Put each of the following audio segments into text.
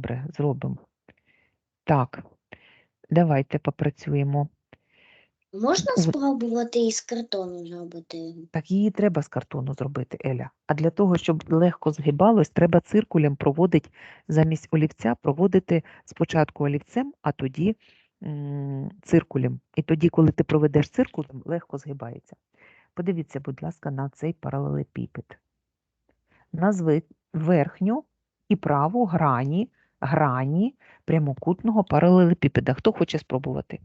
Добре, зробимо. Так, давайте попрацюємо. Можна От. спробувати із картону зробити? Так, її треба з картону зробити, Еля. А для того, щоб легко згибалось, треба циркулем проводити замість олівця, проводити спочатку олівцем, а тоді м, циркулем. І тоді, коли ти проведеш циркулем, легко згибається. Подивіться, будь ласка, на цей паралелепіпед. Назви верхню і праву грані, грані прямокутного паралелепіпеда. Хто хоче спробувати?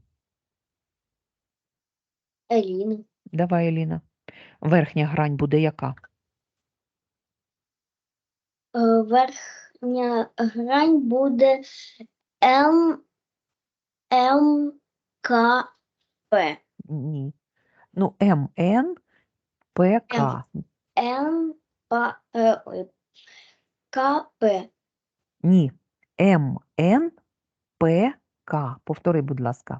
Еліна. Давай, Еліна. Верхня грань буде яка? Е, Верхня грань буде М, М, К, П. Ні. Ну, МН, ПК. М, П, е, К, П. Ні. МН, ПК. Повтори, будь ласка.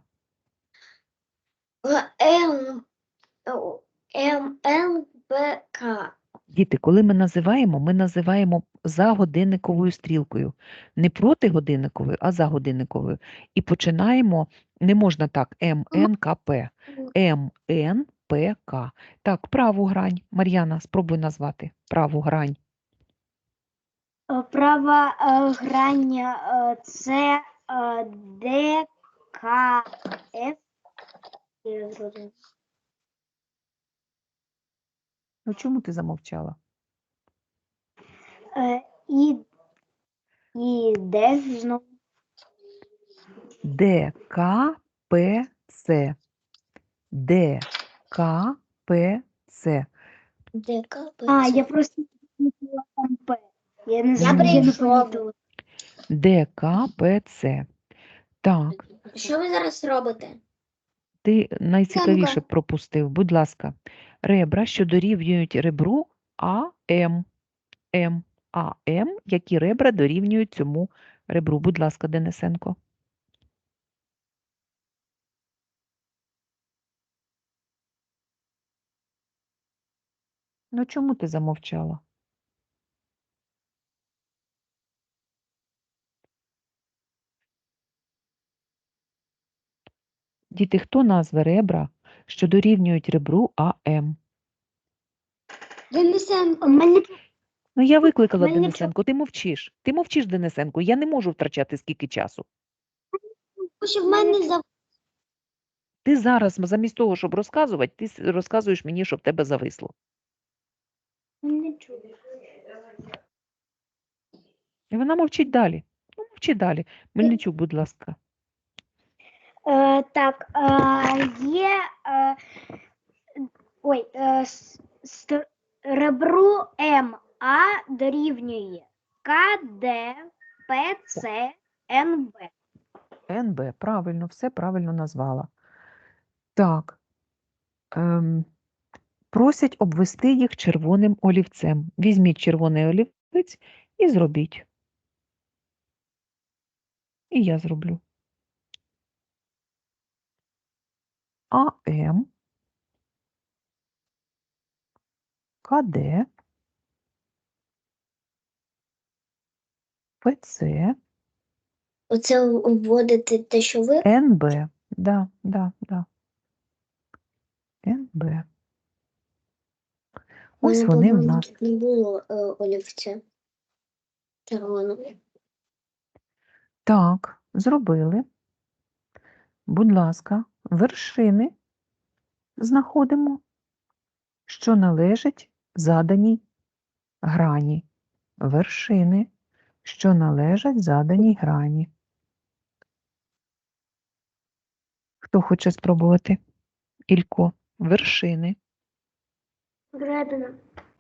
Е, М, о, М, Н, П, К. Діти, коли ми називаємо, ми називаємо за годинниковою стрілкою. Не проти годинниковою, а за годинниковою. І починаємо, не можна так, МНКП. МНПК. Так, праву грань. Мар'яна, спробуй назвати праву грань. Е, Права е, грань е, це Д, К, Ф. Я зрозуміла. Ну чому ти замовчала? І, і Д знову. ДКПЦ. ДКПЦ. Д, К, П, А, я просто не там П. Я не Я знаю, я не ДКПЦ. Так, Що ви зараз робите? ти найцікавіше пропустив. Будь ласка, ребра, що дорівнюють ребру АМ. М. АМ, які ребра дорівнюють цьому ребру. Будь ласка, Денисенко. Ну чому ти замовчала? Діти, хто назве ребра, що дорівнюють ребру АМ? Денисенко, мені Ну, я викликала Мене Денисенко, ти мовчиш. Ти мовчиш, Денисенко, я не можу втрачати скільки часу. що в мене за Ти зараз, замість того, щоб розказувати, ти с- розказуєш мені, що в тебе зависло. не чую. І вона мовчить далі. Ну, мовчи далі. Мельничук, будь ласка. Е, так, е, є е, ой, е, ст- ребру МА дорівнює КД, ПЦ, НБ. НБ, правильно, все правильно назвала. Так. Ем, просять обвести їх червоним олівцем. Візьміть червоний олівець і зробіть. І я зроблю. АМ, КД, ПЦ, Оце вводите те, що ви НБ. Да, да, да. НБ. Ось мене, вони в по-моєму, нас. тут не було е, олівця червоного. Так, зробили. Будь ласка, вершини знаходимо, що належать заданій грані. Вершини, що належать заданій грані. Хто хоче спробувати? Ілько, вершини. Гребіна.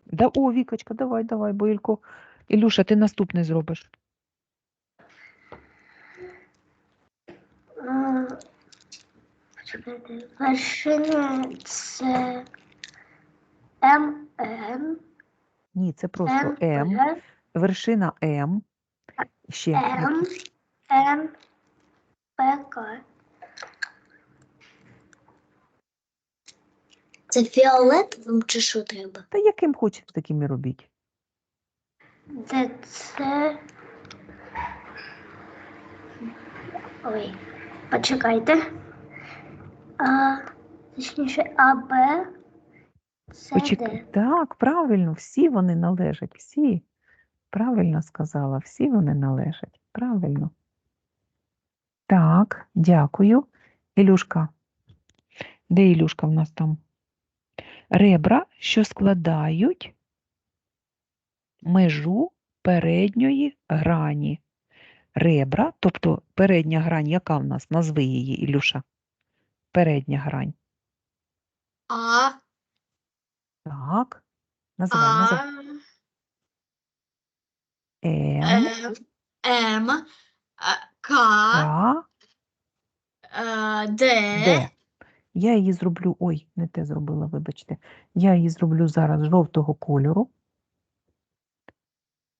Да, о, Вікочка, давай, давай, бо Ілько. Ілюша, ти наступний зробиш. Вершина це МН, Ні, це просто М. НП, Вершина М. Ще. М? Н, ПК. Це фіолетовим чи що треба? Та яким хочете, таким і робіть. Де це Ой, почекайте. А, точніше, А, Б, С. Д. Так, правильно, всі вони належать, всі. Правильно сказала, всі вони належать. Правильно. Так, дякую. Ілюшка. Де Ілюшка в нас там? Ребра, що складають межу передньої грані. Ребра, тобто передня грань, яка в нас? Назви її, Ілюша. Передня грань. А, Так. Називай, називай. М, М, К, К, Д, Д. Я її зроблю, ой, не те зробила, вибачте. Я її зроблю зараз жовтого кольору.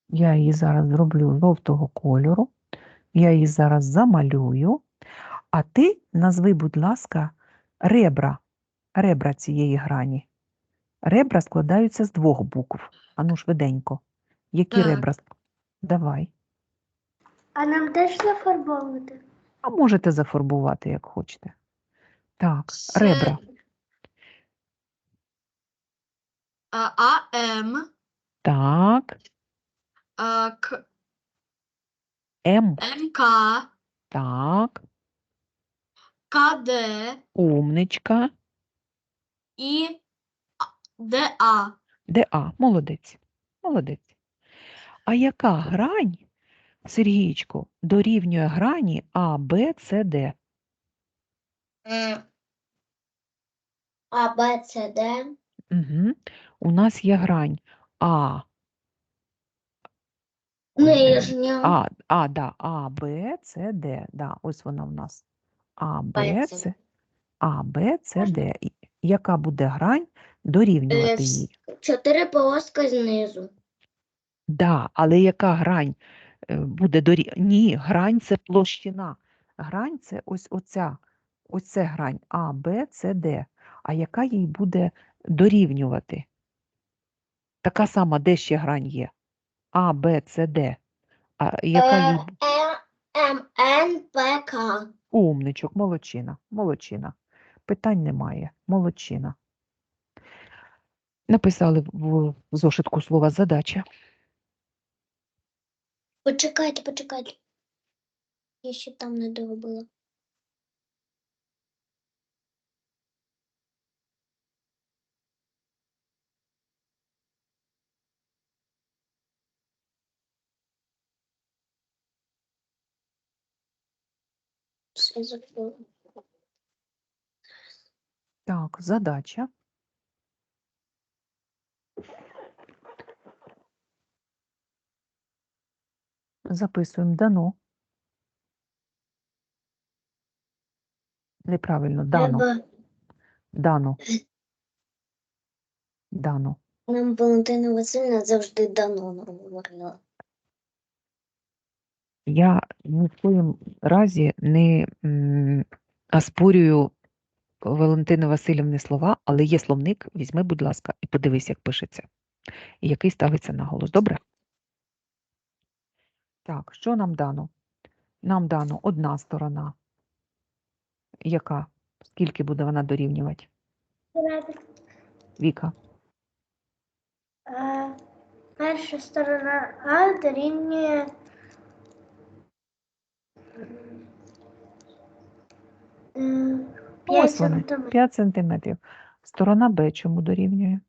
Я її зараз зроблю жовтого кольору. Я її зараз замалюю. А ти назви, будь ласка, ребра, ребра цієї грані. Ребра складаються з двох букв. Ану швиденько. Які Так. ребра? Давай. А нам теж зафарбовувати? А можете зафарбувати, як хочете. Так, С, ребра. а, А, М, Так, а, К, М. М, К, Так, К, Д умничка. і А, Д, А. Де А? Молодець. Молодець. А яка грань, Сергійчко, дорівнює грані А, Б, С, Д? А, Б, С, Д. Угу. У нас є грань А. Нижня. А, а, да, А, Б, С, Д. Да, ось вона в нас. А, Б, С. С, А, Б, С, Д. Яка буде грань дорівнювати Е, їй? Чотири полоска знизу. Да, але яка грань е, буде дорі... Ні, грань це площина. Грань це ось оця. Ось грань А, Б, С, Д. А яка їй буде дорівнювати? Така сама, де ще грань є? А, Б, С, Д. А яка їй... М, Н, П, К. Умничок, молодчина, молодчина. Питань немає, молодчина. Написали в зошитку слова задача. Почекайте, почекайте. Я ще там не доробила. Все забула. Так, задача. Записуємо дано. Неправильно, дано, дано. Дано. нам Валентина Васильівна завжди дано говорила. Я ні в коїм разі не оспорюю Валентини Васильівни слова, але є словник, візьми, будь ласка, і подивись, як пишеться, і який ставиться наголос. Добре? Так, що нам дано? Нам дано одна сторона. Яка? Скільки буде вона дорівнювати? Віка. Перша сторона А дорівнює Ось вони, 5 сантиметрів. Сторона Б чому дорівнює?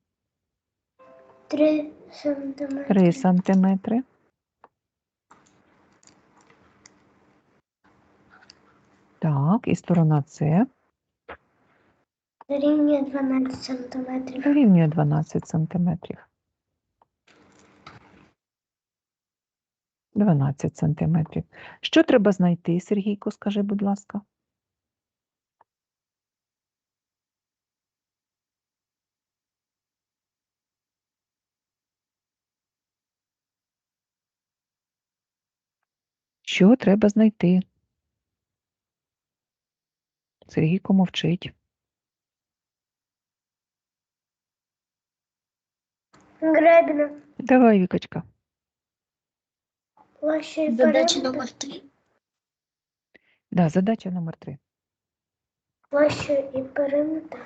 Три сантиметри. 3 сантиметри. Так, і сторона С Дорівнює 12 сантиметрів. дорівнює 12 сантиметрів. 12 сантиметрів. Що треба знайти, Сергійко, скажи, будь ласка? Що треба знайти? Сергійко мовчить. Гребіна. Давай, Вікочка. Площа і Задача номер три. Да, задача номер три. Площа і периметр.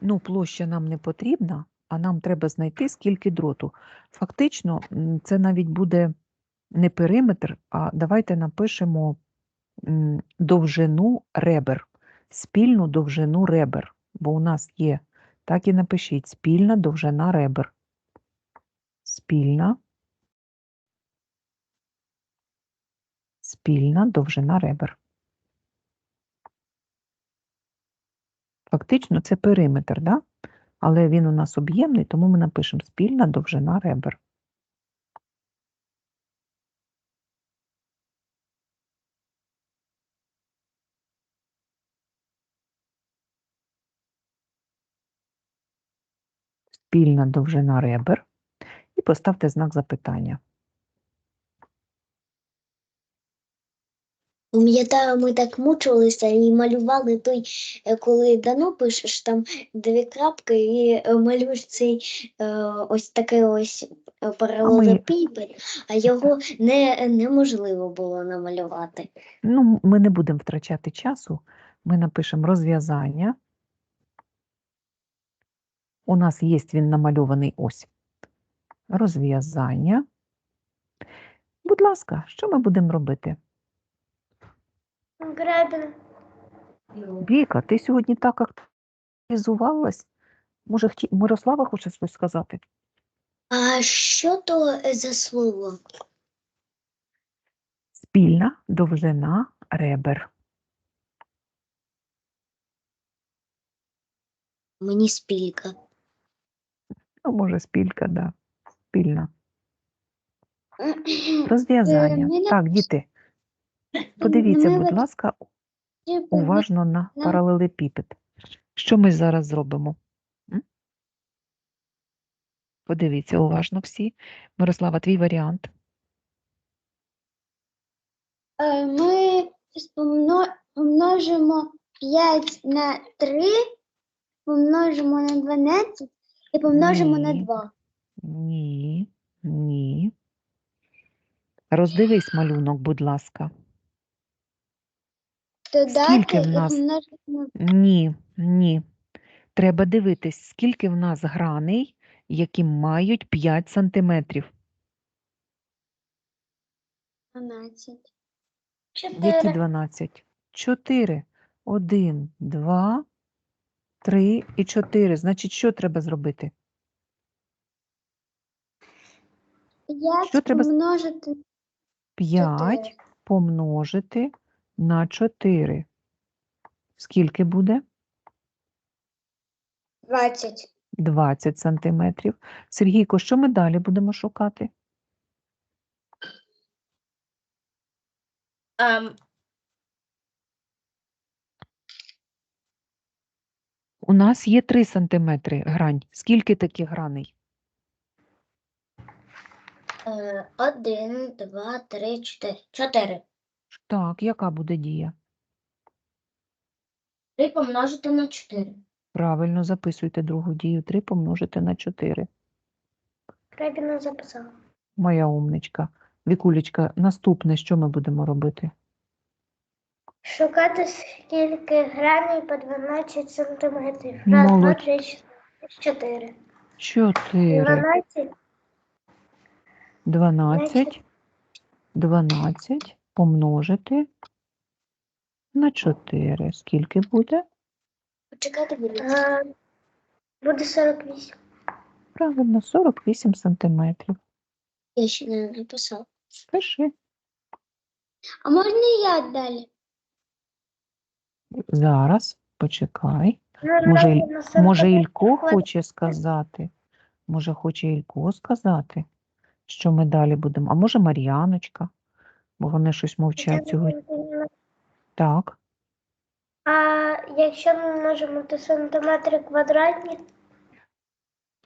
Ну, площа нам не потрібна, а нам треба знайти, скільки дроту. Фактично, це навіть буде не периметр, а давайте напишемо довжину ребер, спільну довжину ребер, бо у нас є, так і напишіть, спільна довжина ребер. Спільна. Спільна довжина ребер. Фактично це периметр, да? але він у нас об'ємний, тому ми напишемо спільна довжина ребер. Спільна довжина ребер. І поставте знак запитання. Пам'ятаю, ми так мучилися і малювали той, е, коли дано пишеш там дві крапки і е, малюєш цей е, ось такий ось паралелепіпед, а його не, неможливо було намалювати. Ну, ми не будемо втрачати часу. Ми напишемо розв'язання. У нас є він намальований ось. Розв'язання. Будь ласка, що ми будемо робити? Гребен. Віка, ти сьогодні так активізувалась? Може, хті... Мирослава хоче щось сказати? А що то за слово? Спільна довжина ребер. Мені спілька. Ну, може, спілька, да. Спільна. Розв'язання. Так, діти, подивіться, будь ласка, Уважно. на паралелепіпед. Що ми зараз зробимо? Подивіться уважно всі. Мирослава, твій варіант. Е, Ми помножимо 5 на 3, помножимо на 12 і помножимо на 2. Ні, ні. Роздивись малюнок, будь ласка. Скільки в нас? Ні, ні. Треба дивитись, скільки в нас граней, які мають 5 сантиметрів. 12. Які 12? 4. 1, 2, 3 і 4. Значить, що треба зробити? 5 Що треба помножити 5 4. помножити на 4. Скільки буде? 20. 20 сантиметрів. Сергійко, що ми далі будемо шукати? Um, У нас є 3 сантиметри грань. Скільки таких граней? 1, 2, 3, 4. 4. Так, яка буде дія? 3 помножити на 4. Правильно записуйте другу дію. 3 помножити на 4. Крабіна записала. Моя умничка. Вікулечка, наступне, що ми будемо робити? Шукати скільки граней по 12 сантиметрів. Раз, два, три, чотири. 4, 12 12, 12 помножити на 4. Скільки буде? Почекати буде. Буде 48. Правильно, 48 сантиметрів. Я ще не написав. Пиши. А можна я далі? Зараз, почекай. Може, Може, Ілько хоче сказати? Може, хоче Ілько сказати, що ми далі будемо? А може, Мар'яночка? Бо вони щось мовчать сьогодні. Так. А якщо ми множимо то сантиметри квадратні,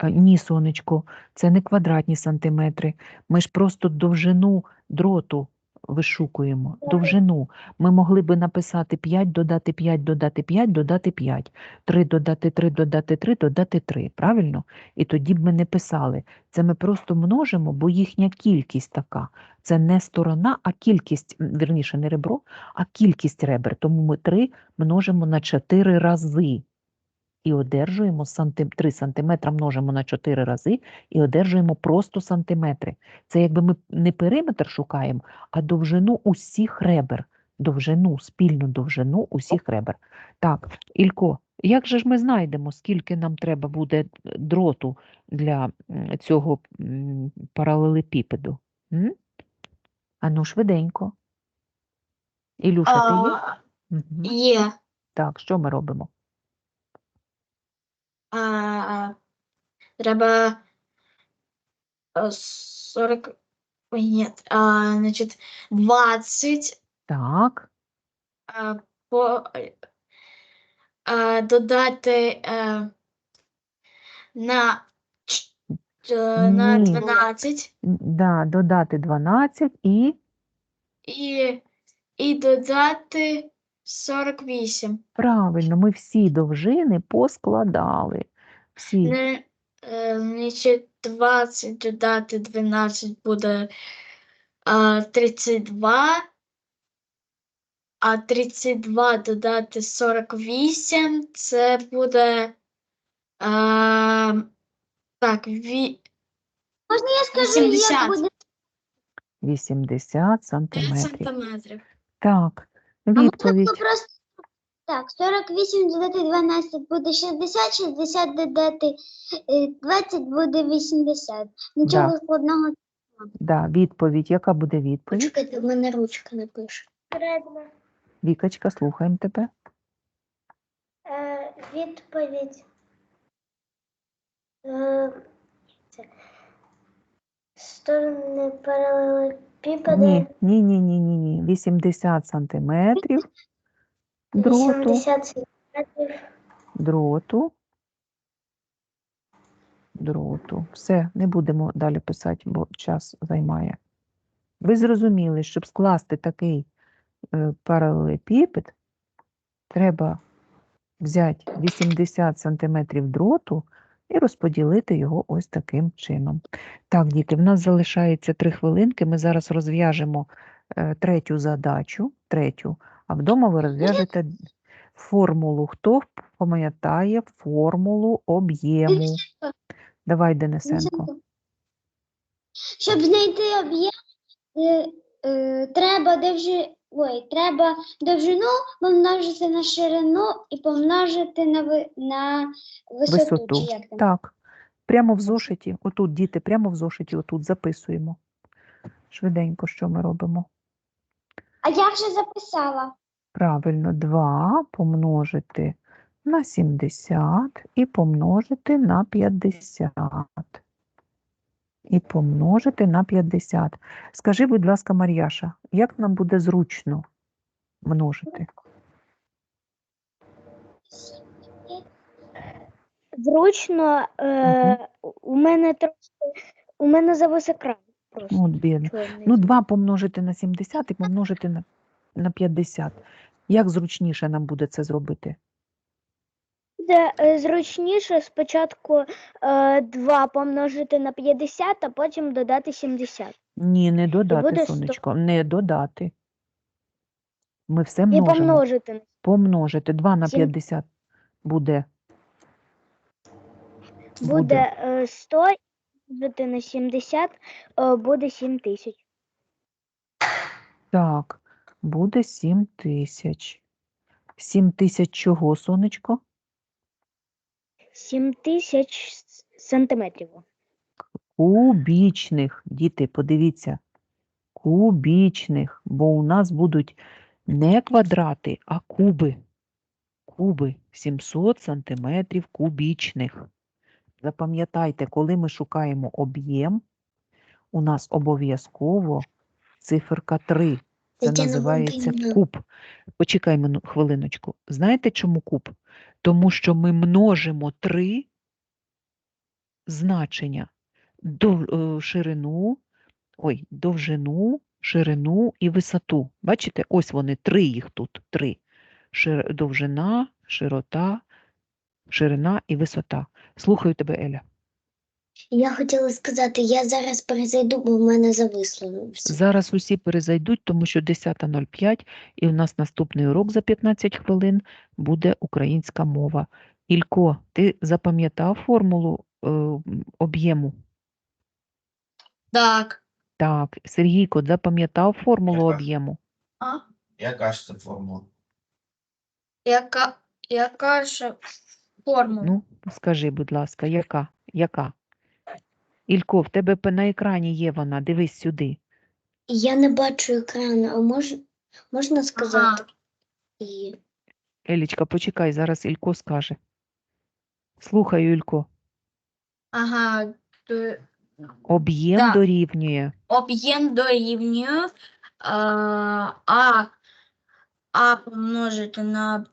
Ні, сонечко, це не квадратні сантиметри. Ми ж просто довжину дроту вишукуємо? Довжину. Ми могли би написати 5, додати 5, додати 5, додати 5. 3 додати 3, додати 3, додати 3. Правильно? І тоді б ми не писали. Це ми просто множимо, бо їхня кількість така. Це не сторона, а кількість, м, вірніше, не ребро, а кількість ребер. Тому ми 3 множимо на 4 рази. І одержуємо сантим... 3 сантиметра множимо на 4 рази і одержуємо просто сантиметри. Це якби ми не периметр шукаємо, а довжину усіх ребер. Довжину, спільну довжину усіх ребер. Так, Ілько, як же ж ми знайдемо, скільки нам треба буде дроту для цього паралелепіпеду? М? Ану, швиденько. Ілюша, ти є? Є. Так, що ми робимо? А, треба а, 40. Ой, ні. А, значить, 20 Так, а, по, а, додати а, на, ч- е, на Ні. 12 н- да, додати 12 і і, і додати 48. правильно, ми всі довжини поскладали. Всі. Не, е, значить, 20 додати 12 буде а, 32, а 32 додати 48 це буде а, так, ві, Можна я скажу, як 80. буде? 80 сантиметрів. сантиметрів. Так, відповідь. було просто так, 48 додати 12 буде 60, 60 додати е, 20 буде 80. Нічого складного. Да, відповідь. Яка буде відповідь? Почекайте, в мене ручка не пише. Вікачка, слухаємо тебе. Е, відповідь. Е, сторони паралелепіпеда Ні, ні, ні, ні, ні, ні. 80 сантиметрів дроту, 80 сантиметрів. дроту, дроту. Все, не будемо далі писати, бо час займає. Ви зрозуміли, щоб скласти такий е, паралелепіпед, треба взяти 80 сантиметрів дроту і розподілити його ось таким чином. Так, діти, в нас залишається 3 хвилинки. Ми зараз розв'яжемо е, третю задачу, третю, а вдома ви розв'яжете формулу. Хто пам'ятає формулу об'єму? Давай, Денисенко. Щоб знайти об'єм, е, е, треба довжи... Ой, треба довжину помножити на ширину і помножити на, ви... на висоту. Висоту. Чи як там? Так, прямо в зошиті, отут, діти, прямо в зошиті, отут записуємо. Швиденько, що ми робимо? А я вже записала. Правильно, 2 помножити на 70 і помножити на 50. І помножити на 50. Скажи, будь ласка, Мар'яша, як нам буде зручно множити? Зручно, е, у мене трошки, у мене завис екран просто. От бідно. чорний. Ну, 2 помножити на 70 і помножити на, на 50. Як зручніше нам буде це зробити? Буде е, зручніше спочатку е, 2 помножити на 50, а потім додати 70. Ні, не додати, сонечко, не додати. Ми все І множимо. помножити. Помножити 2 на Сім. 50 буде. Буде е, 100, і помножити на 70, е, буде 7 тисяч. Так, буде 7 тисяч. 7 тисяч чого, сонечко? 7 тисяч сантиметрів. Кубічних. Діти, подивіться. Кубічних, бо у нас будуть не квадрати, а куби. Куби 700 сантиметрів кубічних. Запам'ятайте, коли ми шукаємо об'єм, у нас обов'язково циферка 3. Це називається куб. Почекай хвилиночку. Знаєте, чому куб? Тому що ми множимо три значення. Дов, е, ширину, ой, довжину ширину і висоту. Бачите, ось вони, три їх тут, три. Шир... Довжина, широта, ширина і висота. Слухаю тебе, Еля. Я хотіла сказати, я зараз перезайду, бо в мене зависло все. Зараз усі перезайдуть, тому що 10.05 і у нас наступний урок за 15 хвилин буде українська мова. Ілько, ти запам'ятав формулу е, об'єму? Так. Так. Сергійко, запам'ятав формулу Яка? об'єму? А? Яка ж це формула? Яка, яка ж формула? Ну, скажи, будь ласка, яка? Яка? Ілько, в тебе на екрані є вона, дивись сюди. Я не бачу екрану, а мож... можна сказати? І... Елічка, почекай, зараз Ілько скаже. Слухаю, Ілько. Ага. т- Об'єм Так. дорівнює. Об'єм дорівнює а, а, а помножити на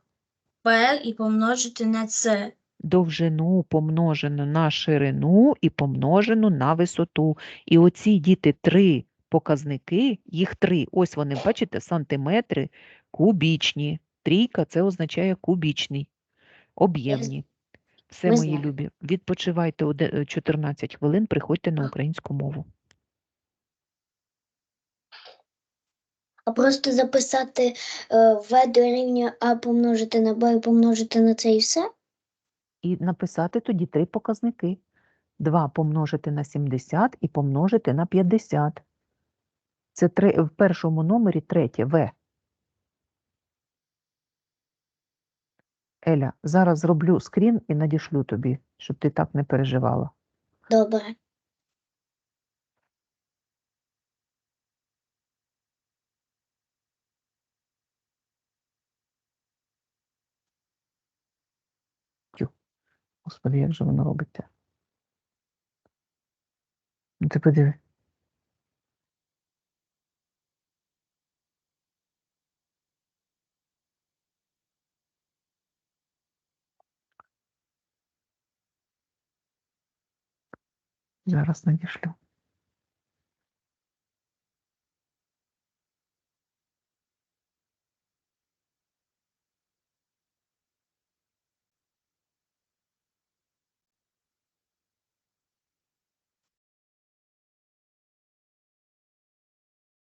P і помножити на С. довжину помножену на ширину і помножену на висоту. І оці діти три показники, їх три, ось вони, бачите, сантиметри кубічні. Трійка це означає кубічний, об'ємні. Все, ми мої знаємо. любі, відпочивайте е, 14 хвилин, приходьте на українську мову. А просто записати е, В дорівнює А помножити на Б і помножити на це і все? І написати тоді три показники. 2 помножити на 70 і помножити на 50. Це три, в першому номері третє В. Еля, зараз зроблю скрін і надішлю тобі, щоб ти так не переживала. Добре. Господи, як же воно робиться? Ну, ти подиви. Зараз надішлю.